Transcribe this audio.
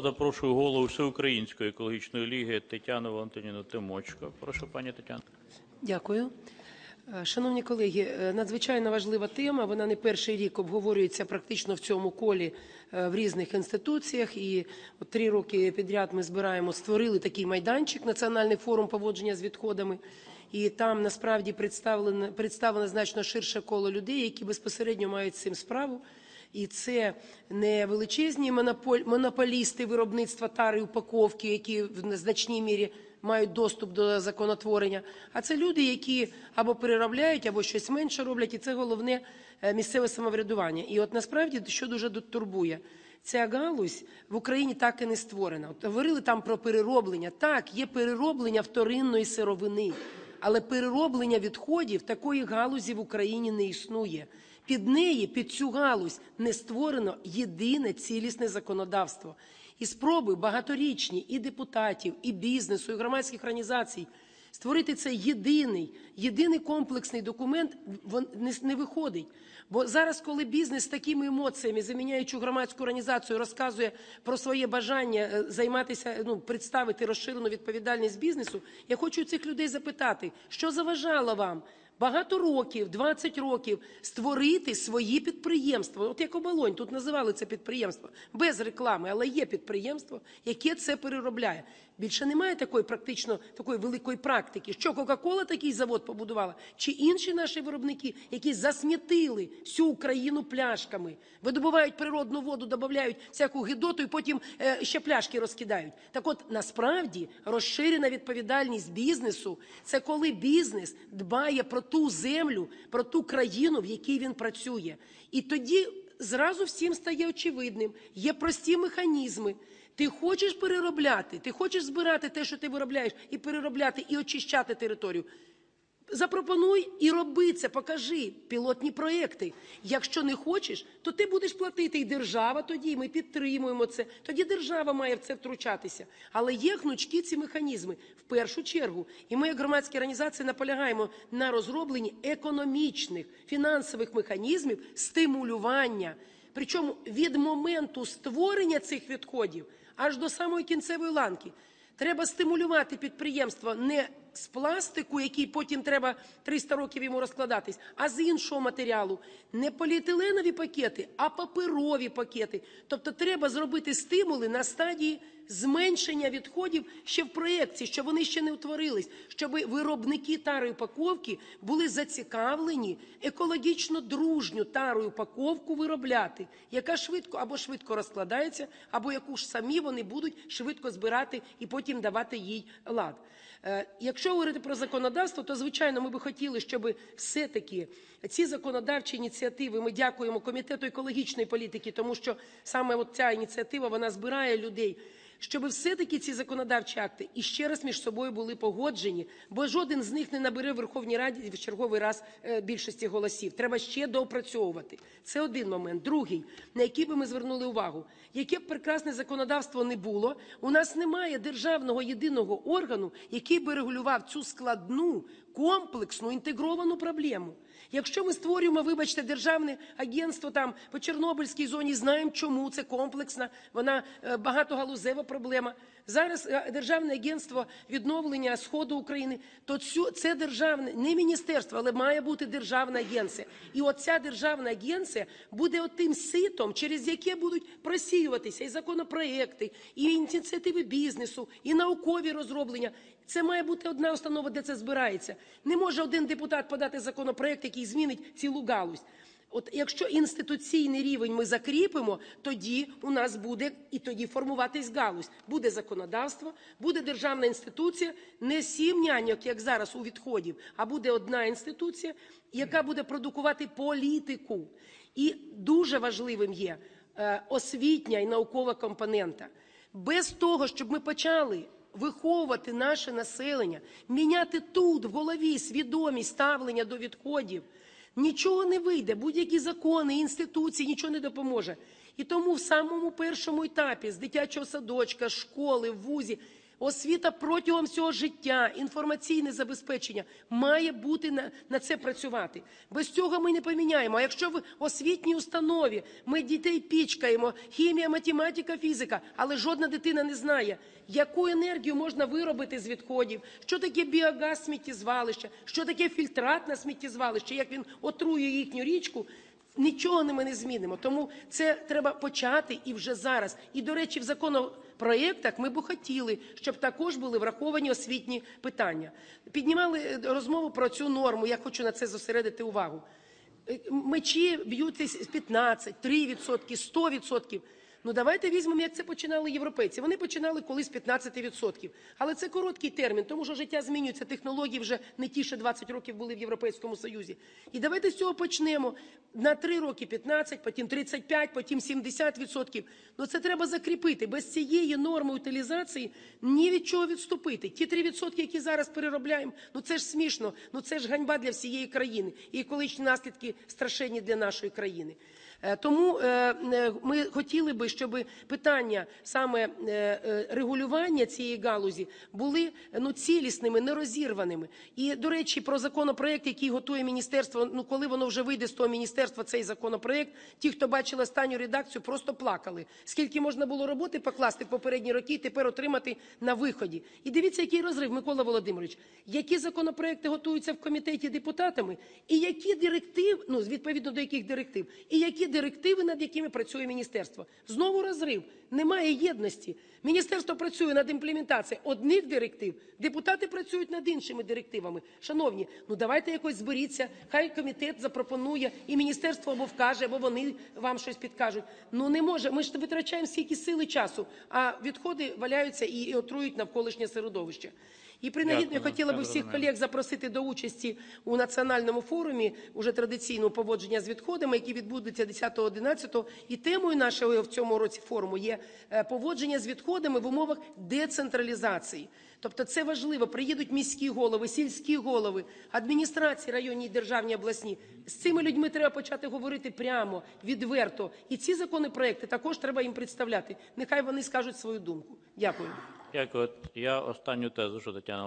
Запрошую голову Всеукраїнської екологічної ліги Тетяну Валентинівну Тимочко. Прошу, пані Тетяно. Дякую. Е, Шановні колеги, е, надзвичайно важлива тема. Вона не перший рік обговорюється практично в цьому колі е, в різних інституціях. І от три роки підряд ми збираємо, створили такий майданчик Національний форум поводження з відходами. І там насправді представлено представлено значно ширше коло людей, які безпосередньо мають з цим справу. І це не величезні монополісти виробництва тари і упаковки, які в значній мірі мають доступ до законотворення. А це люди, які або переробляють, або щось менше роблять, і це головне е, місцеве самоврядування. І от насправді, що дуже турбує, ця галузь в Україні так і не створена. От говорили там про перероблення. Так, є перероблення вторинної сировини, але перероблення відходів такої галузі в Україні не існує. Під неї, під цю галузь, не створено єдине цілісне законодавство. І спроби багаторічні і депутатів, і бізнесу, і громадських організацій створити цей єдиний, єдиний комплексний документ не, виходить. Бо зараз, коли бізнес з такими емоціями, заміняючи громадську організацію, розказує про своє бажання е, займатися, ну представити розширену відповідальність бізнесу, я хочу цих людей запитати, що заважало вам багато років, 20 років, створити свої підприємства. От як оболонь, тут називали це підприємство без реклами, але є підприємство, яке це переробляє. Більше немає такої практично такої великої практики. Що Кока-Кола такий завод побудувала, чи інші наші виробники, які засмітили всю Україну пляшками, видобувають природну воду, додають всяку гидоту і потім е, ще пляшки розкидають. Так от насправді розширена відповідальність бізнесу це коли бізнес дбає про ту землю, про ту країну, в якій він працює. І тоді зразу всім стає очевидним, є прості механізми. Ти хочеш переробляти, ти хочеш збирати те, що ти виробляєш, і переробляти, і очищати територію. Запропонуй і роби це, покажи пілотні проекти. Якщо не хочеш, то ти будеш платити і держава тоді. Ми підтримуємо це. Тоді держава має в це втручатися. Але є гнучкі ці механізми в першу чергу. І ми, як громадські організації, наполягаємо на розробленні економічних фінансових механізмів стимулювання. Причому від моменту створення цих відходів аж до самої кінцевої ланки. Треба стимулювати підприємство не з пластику, який потім треба 300 років йому розкладатись, а з іншого матеріалу. Не поліетиленові пакети, а паперові пакети. Тобто треба зробити стимули на стадії зменшення відходів ще в проєкті, щоб вони ще не утворились, щоб виробники тари упаковки були зацікавлені екологічно дружню тару упаковку виробляти, яка швидко або швидко розкладається, або яку ж самі вони будуть швидко збирати і потім давати їй лад. Е, Якщо говорити про законодавство, то звичайно ми би хотіли, щоб все-таки ці законодавчі ініціативи. Ми дякуємо комітету екологічної політики, тому що саме от ця ініціатива вона збирає людей. Щоб все-таки ці законодавчі акти і ще раз між собою були погоджені, бо жоден з них не набере в Верховній Раді в черговий раз е, більшості голосів. Треба ще доопрацьовувати. Це один момент. Другий, на який би ми звернули увагу, яке б прекрасне законодавство не було, у нас немає державного єдиного органу, який би регулював цю складну, комплексну, інтегровану проблему. Якщо ми створюємо, вибачте, державне агентство там по Чорнобильській зоні, знаємо, чому це комплексна, вона е, багатогалузева проблема. Зараз е, державне агентство відновлення сходу України, то цю це державне не міністерство, але має бути державна агенція. І оця державна агенція буде отим ситом, через яке будуть просіюватися і законопроекти, і ініціативи бізнесу, і наукові розроблення. Це має бути одна установа, де це збирається. Не може один депутат подати законопроект, який змінить цілу галузь. От якщо інституційний рівень ми закріпимо, тоді у нас буде і тоді формуватись галузь. Буде законодавство, буде державна інституція, не сім няньок, як зараз у відходів, а буде одна інституція, яка буде продукувати політику. І дуже важливим є е, освітня і наукова компонента. Без того, щоб ми почали виховувати наше населення, міняти тут в голові свідомість ставлення до відходів. Нічого не вийде, будь-які закони, інституції, нічого не допоможе. І тому в самому першому етапі з дитячого садочка, школи, вузі, Освіта протягом всього життя, інформаційне забезпечення має бути на, на це працювати. Без цього ми не поміняємо. А якщо в освітній установі ми дітей пічкаємо, хімія, математика, фізика, але жодна дитина не знає, яку енергію можна виробити з відходів, що таке біогаз сміттєзвалище, що таке фільтратне сміттєзвалище, як він отрує їхню річку. Нічого ми не змінимо. Тому це треба почати і вже зараз. І, до речі, в законопроєктах ми б хотіли, щоб також були враховані освітні питання. Піднімали е, розмову про цю норму. Я хочу на це зосередити увагу. Е, Мечі б'ють з 15, 3%, 100%. Ну давайте візьмемо, як це починали європейці. Вони починали колись з 15%. Але це короткий термін, тому що життя змінюється, технології вже не ті, що 20 років були в Європейському Союзі. І давайте з цього почнемо. На 3 роки 15, потім 35, потім 70%. Ну це треба закріпити. Без цієї норми утилізації ні від чого відступити. Ті 3%, які зараз переробляємо, ну це ж смішно, ну це ж ганьба для всієї країни. І екологічні наслідки страшенні для нашої країни. Е, Тому е, е, ми хотіли би, щоб питання саме регулювання цієї галузі були ну цілісними, нерозірваними. І до речі, про законопроект, який готує міністерство. Ну коли воно вже вийде з того міністерства, цей законопроект, ті, хто бачили останню редакцію, просто плакали. Скільки можна було роботи покласти в попередні роки, тепер отримати на виході. І дивіться, який розрив, Микола Володимирович. Які законопроекти готуються в комітеті депутатами, і які директив, ну відповідно до яких директив, і які директиви, над якими працює міністерство. Знову розрив. Немає єдності. Міністерство працює над імплементацією одних директив, депутати працюють над іншими директивами. Шановні, ну давайте якось зберіться. Хай комітет запропонує, і міністерство або вкаже, або вони вам щось підкажуть. Ну не може. Ми ж витрачаємо стільки сили часу, а відходи валяються і, отрують навколишнє середовище. І принагідно я Дякую, хотіла би всіх колег запросити до участі у національному форумі уже традиційного поводження з відходами, який відбудеться 10-11. І темою нашого в цьому році форуму є е, поводження з відходами в умовах децентралізації. Тобто це важливо. Приїдуть міські голови, сільські голови, адміністрації районні, державні, обласні. З цими людьми треба почати говорити прямо, відверто. І ці законопроекти також треба їм представляти. Нехай вони скажуть свою думку. Дякую. Дякую. От Я останню тезу, що Тетяна